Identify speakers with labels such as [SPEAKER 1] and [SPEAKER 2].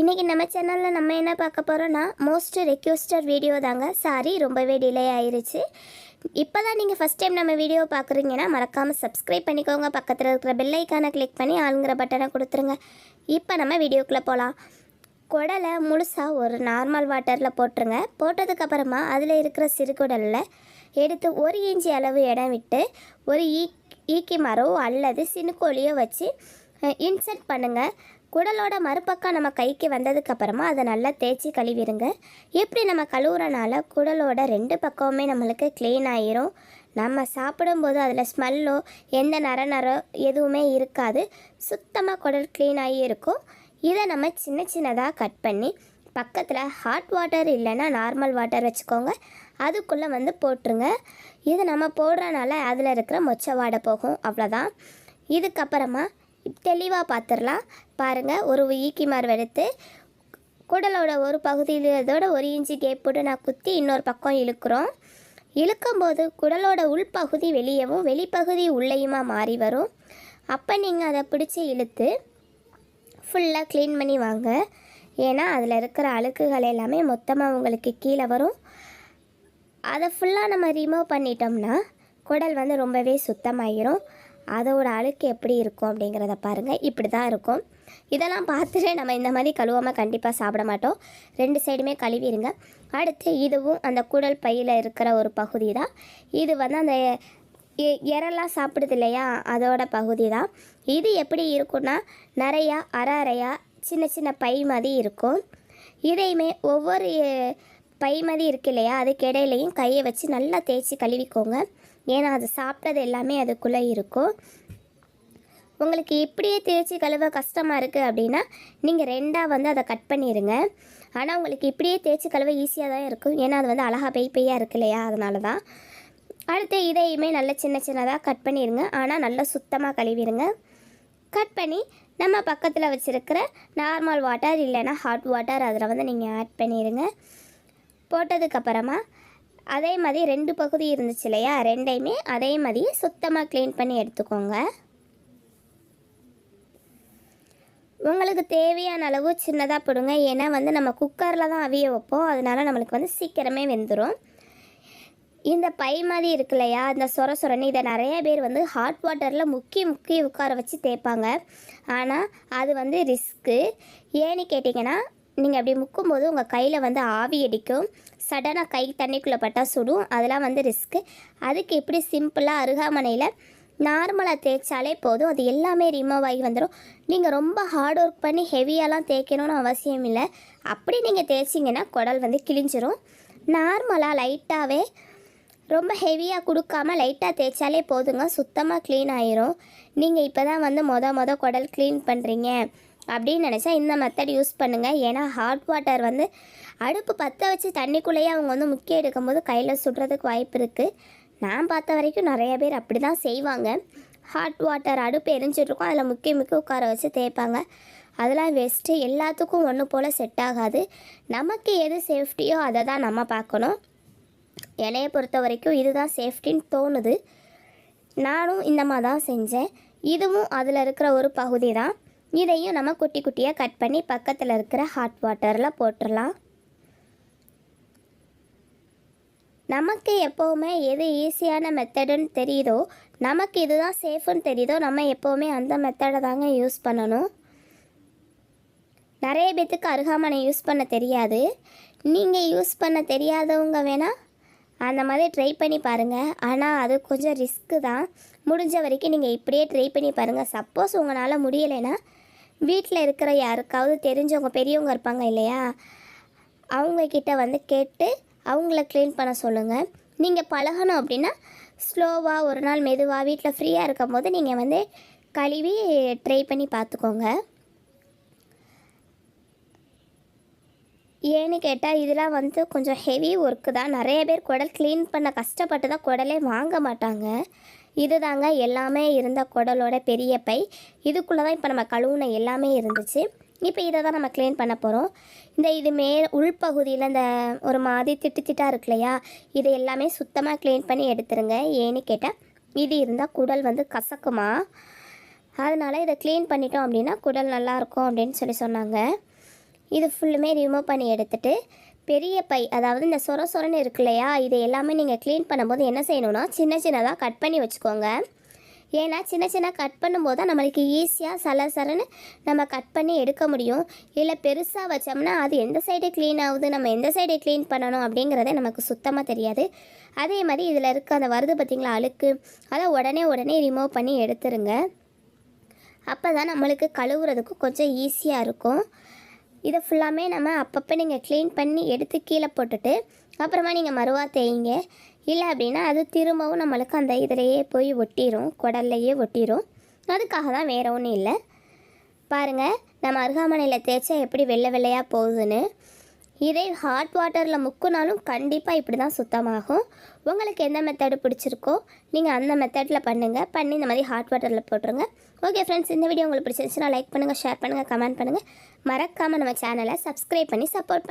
[SPEAKER 1] இன்றைக்கி நம்ம சேனலில் நம்ம என்ன பார்க்க போகிறோன்னா மோஸ்ட் ரெக்யூஸ்டர் வீடியோ தாங்க. சாரி ரொம்பவே டிலே ஆயிடுச்சு இப்போ தான் நீங்கள் ஃபஸ்ட் டைம் நம்ம வீடியோ பார்க்குறீங்கன்னா மறக்காமல் சப்ஸ்கிரைப் பண்ணிக்கோங்க. பக்கத்தில் இருக்கிற பெல்லைக்கானை கிளிக் பண்ணி ஆளுங்கிற பட்டனை கொடுத்துருங்க. இப்போ நம்ம வீடியோக்குள்ளே போகலாம் குடலை முழுசாக ஒரு நார்மல் வாட்டரில் போட்டுருங்க. போட்டதுக்கப்புறமா அதில் இருக்கிற சிறுகுடலில் எடுத்து ஒரு இன்ச்சி அளவு இடம் விட்டு ஒரு ஈ ஈக்கி மரம் அல்லது சினுக்கோலியோ வச்சு இன்செர்ட் பண்ணுங்கள் குடலோட மறுபக்கம் நம்ம கைக்கு வந்ததுக்கப்புறமா அதை நல்லா தேய்ச்சி கழுவிடுங்க. இப்படி நம்ம கழுவுறனால குடலோட ரெண்டு பக்கமுமே நம்மளுக்கு க்ளீன் ஆயிரும். நம்ம சாப்பிடும்போது அதில் ஸ்மெல்லோ எந்த நர நரோ எதுவுமே இருக்காது. சுத்தமாக குடல் க்ளீன் ஆகி இருக்கும். இதை நம்ம சின்ன சின்னதாக கட் பண்ணி பக்கத்தில் ஹாட் வாட்டர் இல்லைன்னா நார்மல் வாட்டர் வச்சுக்கோங்க. அதுக்குள்ளே வந்து போட்டுருங்க. இது நம்ம போடுறனால அதில் இருக்கிற மொச்சை வாடை போகும். அவ்வளோதான் இதுக்கப்புறமா தெளிவாக பார்த்துடலாம் பாருங்கள் ஒரு ஈக்கி மார்வு எடுத்து குடலோட ஒரு பகுதியிலதோட ஒரு இன்ச்சு கேப் போட்டு நான் குத்தி இன்னொரு பக்கம் இழுக்கிறோம். இழுக்கும்போது குடலோட உள்பகுதி வெளியவும் வெளிப்பகுதி உள்ளேயுமா மாறி வரும். அப்போ நீங்கள் அதை பிடிச்சி இழுத்து ஃபுல்லாக க்ளீன் பண்ணி வாங்க. ஏன்னா அதில் இருக்கிற அழுக்குகள் எல்லாமே மொத்தமாக உங்களுக்கு கீழே வரும். அதை ஃபுல்லாக நம்ம ரிமூவ் பண்ணிட்டோம்னா குடல் வந்து ரொம்பவே சுத்தமாயிரும். அதோட அழுக்கு எப்படி இருக்கும் அப்படிங்கிறத பாருங்கள் இப்படி தான் இருக்கும். இதெல்லாம் பார்த்துட்டு நம்ம இந்த மாதிரி கழுவாமல் கண்டிப்பாக சாப்பிட மாட்டோம். ரெண்டு சைடுமே கழுவிடுங்க அடுத்து இதுவும் அந்த குடல் பையில் இருக்கிற ஒரு பகுதி தான் இது வந்து அந்த இறெல்லாம் சாப்பிடுது இல்லையா? அதோட பகுதி தான் இது எப்படி இருக்கும்னா நிறையா அரை அரையா சின்ன சின்ன பை மாதிரி இருக்கும். இதையுமே ஒவ்வொரு பை மாதிரி இருக்கு இல்லையா? அதுக்கு இடையிலையும் கையை வச்சு நல்லா தேய்ச்சி கழுவிக்கோங்க. ஏன்னா அது சாப்பிட்டது எல்லாமே அதுக்குள்ளே இருக்கும் உங்களுக்கு இப்படியே தேய்ச்சி கழுவ கஷ்டமாக இருக்குது அப்படின்னா நீங்கள் ரெண்டாக வந்து அதை கட் பண்ணிடுங்க ஆனால் உங்களுக்கு இப்படியே தேய்ச்சி கழுவ ஈஸியாக தான் இருக்கும். ஏன்னா அது வந்து அழகாக பெய் பெய்யாக இருக்கு இல்லையா? அதனால தான். அடுத்து இதையுமே நல்லா சின்ன சின்னதாக கட் பண்ணிடுங்க ஆனால் நல்லா சுத்தமாக கழுவிடுங்க கட் பண்ணி நம்ம பக்கத்தில் வச்சுருக்கிற நார்மல் வாட்டர் இல்லைன்னா ஹாட் வாட்டர் அதில் வந்து நீங்கள் ஆட் பண்ணிடுங்க போட்டதுக்கப்புறமா அதே மாதிரி ரெண்டு பகுதி இருந்துச்சு இல்லையா? ரெண்டையுமே அதே மாதிரி சுத்தமாக க்ளீன் பண்ணி எடுத்துக்கோங்க. உங்களுக்கு தேவையான அளவு சின்னதாக போடுங்க. ஏன்னா வந்து நம்ம குக்கரில் தான் அவிய வைப்போம். அதனால் நம்மளுக்கு வந்து சீக்கிரமே வெந்துடும் இந்த பை மாதிரி இருக்கு இல்லையா? இந்த சொர சொரன்னு இதை நிறைய பேர் வந்து ஹாட் வாட்டரில் முக்கி முக்கி உட்கார வச்சு தேய்ப்பாங்க. ஆனால் அது வந்து ரிஸ்க்கு ஏன்னு கேட்டிங்கன்னா நீங்கள் அப்படி முக்கும்போது உங்கள் கையில் வந்து ஆவி அடிக்கும். சடனாக கை தண்ணிக்குள்ளே பட்டால் சுடும். அதெல்லாம் வந்து ரிஸ்க்கு அதுக்கு இப்படி சிம்பிளாக அருகாமனையில் நார்மலாக தேய்ச்சாலே போதும். அது எல்லாமே ரிமூவ் ஆகி வந்துடும் நீங்கள் ரொம்ப ஹார்ட் ஒர்க் பண்ணி ஹெவியாலாம் தேய்க்கணும்னு அவசியம் இல்லை. அப்படி நீங்கள் தேய்ச்சிங்கன்னா குடல் வந்து கிழிஞ்சிரும். நார்மலாக லைட்டாகவே ரொம்ப ஹெவியாக கொடுக்காம லைட்டாக தேய்ச்சாலே போதுங்க. சுத்தமாக க்ளீன் ஆயிரும். நீங்கள் இப்போ தான் வந்து மொத மொதல் குடல் க்ளீன் பண்ணுறீங்க அப்படின்னு நினச்சா இந்த மெத்தட் யூஸ் பண்ணுங்கள் ஏன்னா ஹாட் வாட்டர் வந்து அடுப்பு பற்ற வச்சு தண்ணிக்குள்ளேயே அவங்க வந்து முக்கிய எடுக்கும்போது கையில் சுடுறதுக்கு வாய்ப்பு இருக்குது நான் பார்த்த வரைக்கும் நிறைய பேர் அப்படி தான் செய்வாங்க. ஹாட் வாட்டர் அடுப்பு எரிஞ்சிட்ருக்கோம். அதில் முக்கிய முக்கிய உட்கார வச்சு தேய்ப்பாங்க. அதெல்லாம் வெஸ்ட்டு எல்லாத்துக்கும் ஒன்று போல் செட் ஆகாது. நமக்கு எது சேஃப்டியோ அதை தான் நம்ம பார்க்கணும். என்னையை பொறுத்த வரைக்கும் இதுதான் சேஃப்டின்னு தோணுது. நானும் இந்த மாதிரி தான் செஞ்சேன். இதுவும் அதில் இருக்கிற ஒரு பகுதி தான் இதையும் நம்ம குட்டி குட்டியாக கட் பண்ணி பக்கத்தில் இருக்கிற ஹாட் வாட்டரில் போட்டுடலாம் நமக்கு எப்போவுமே எது ஈஸியான மெத்தடுன்னு தெரியுதோ நமக்கு இதுதான் சேஃப்னு தெரியுதோ நம்ம எப்போவுமே அந்த மெத்தடை தாங்க யூஸ் பண்ணணும். நிறைய பேத்துக்கு அருகாமனை யூஸ் பண்ண தெரியாது. நீங்கள் யூஸ் பண்ண தெரியாதவங்க வேணால் அந்த மாதிரி ட்ரை பண்ணி பாருங்கள் ஆனால் அது கொஞ்சம் ரிஸ்க்கு தான். முடிஞ்ச வரைக்கும் நீங்கள் இப்படியே ட்ரை பண்ணி பாருங்கள் சப்போஸ் உங்களால் முடியலைன்னா வீட்டில் இருக்கிற யாருக்காவது தெரிஞ்சவங்க பெரியவங்க இருப்பாங்க இல்லையா? அவங்கக்கிட்ட வந்து கேட்டு அவங்கள க்ளீன் பண்ண சொல்லுங்கள் நீங்கள் பழகணும் அப்படின்னா ஸ்லோவாக ஒரு நாள் மெதுவாக வீட்டில் ஃப்ரீயாக இருக்கும்போது நீங்கள் வந்து கழுவி ட்ரை பண்ணி பார்த்துக்கோங்க. ஏன்னு கேட்டால் இதெல்லாம் வந்து கொஞ்சம் ஹெவி ஒர்க்கு தான். நிறைய பேர் குடல் க்ளீன் பண்ண கஷ்டப்பட்டு தான் குடலே வாங்க மாட்டாங்க. இதுதாங்க எல்லாமே இருந்த குடலோட பெரிய பை. இதுக்குள்ளே தான் இப்போ நம்ம கழுவுன எல்லாமே இருந்துச்சு. இப்போ இதை தான் நம்ம க்ளீன் பண்ண போகிறோம் இந்த இது மே உள்பகுதியில் இந்த ஒரு மாதிரி திட்டு திட்டாக இருக்கு இல்லையா? இது எல்லாமே சுத்தமாக க்ளீன் பண்ணி எடுத்துருங்க. ஏன்னு கேட்டால் இது இருந்தால் குடல் வந்து கசக்குமா? அதனால் இதை க்ளீன் பண்ணிட்டோம் அப்படின்னா குடல் நல்லாயிருக்கும் அப்படின்னு சொல்லி சொன்னாங்க. இது ஃபுல்லுமே ரிமூவ் பண்ணி எடுத்துகிட்டு பெரிய பை அதாவது இந்த சொர சொரன்னு இருக்கு இல்லையா இதை எல்லாமே நீங்கள் க்ளீன் பண்ணும்போது என்ன செய்யணும்னா சின்ன சின்னதாக கட் பண்ணி வச்சுக்கோங்க. ஏன்னா சின்ன சின்ன கட் பண்ணும்போது தான் நம்மளுக்கு ஈஸியாக சல சரன்னு நம்ம கட் பண்ணி எடுக்க முடியும். இல்லை பெருசாக வச்சோம்னா அது எந்த சைடு க்ளீன் ஆகுது நம்ம எந்த சைடு க்ளீன் பண்ணணும் அப்படிங்கிறதே நமக்கு சுத்தமாக தெரியாது. அதே மாதிரி இதில் இருக்க அந்த வருது பார்த்திங்களா அழுக்கு அதை உடனே உடனே ரிமூவ் பண்ணி எடுத்துருங்க. அப்போ தான் நம்மளுக்கு கழுவுறதுக்கும் கொஞ்சம் ஈஸியாக இருக்கும். இதை ஃபுல்லாமே நம்ம அப்பப்போ நீங்கள் க்ளீன் பண்ணி எடுத்து கீழே போட்டுட்டு அப்புறமா நீங்கள் மறுவா தேய்ங்க. இல்லை அப்படின்னா அது திரும்பவும் நம்மளுக்கு அந்த இதிலையே போய் ஒட்டிடும் குடல்லையே ஒட்டிடும் அதுக்காக தான் வேற ஒன்றும் இல்லை. பாருங்கள் நம்ம அருகாமனையில் தேய்ச்சா எப்படி வெள்ளை வெள்ளையாக போகுதுன்னு. இதே ஹாட் வாட்டரில் முக்குனாலும் கண்டிப்பாக இப்படி தான் சுத்தமாகும். உங்களுக்கு எந்த மெத்தடு பிடிச்சிருக்கோ நீங்கள் அந்த மெத்தடில் பண்ணுங்கள் பண்ணி இந்த மாதிரி ஹாட் வாட்டரில் போட்டுருங்க. ஓகே ஃப்ரெண்ட்ஸ் இந்த வீடியோ உங்களுக்கு பிடிச்சிருந்துச்சுன்னா லைக் பண்ணுங்கள் ஷேர் பண்ணுங்கள் கமெண்ட் பண்ணுங்கள் மறக்காமல் நம்ம சேனலை சப்ஸ்கிரைப் பண்ணி சப்போர்ட்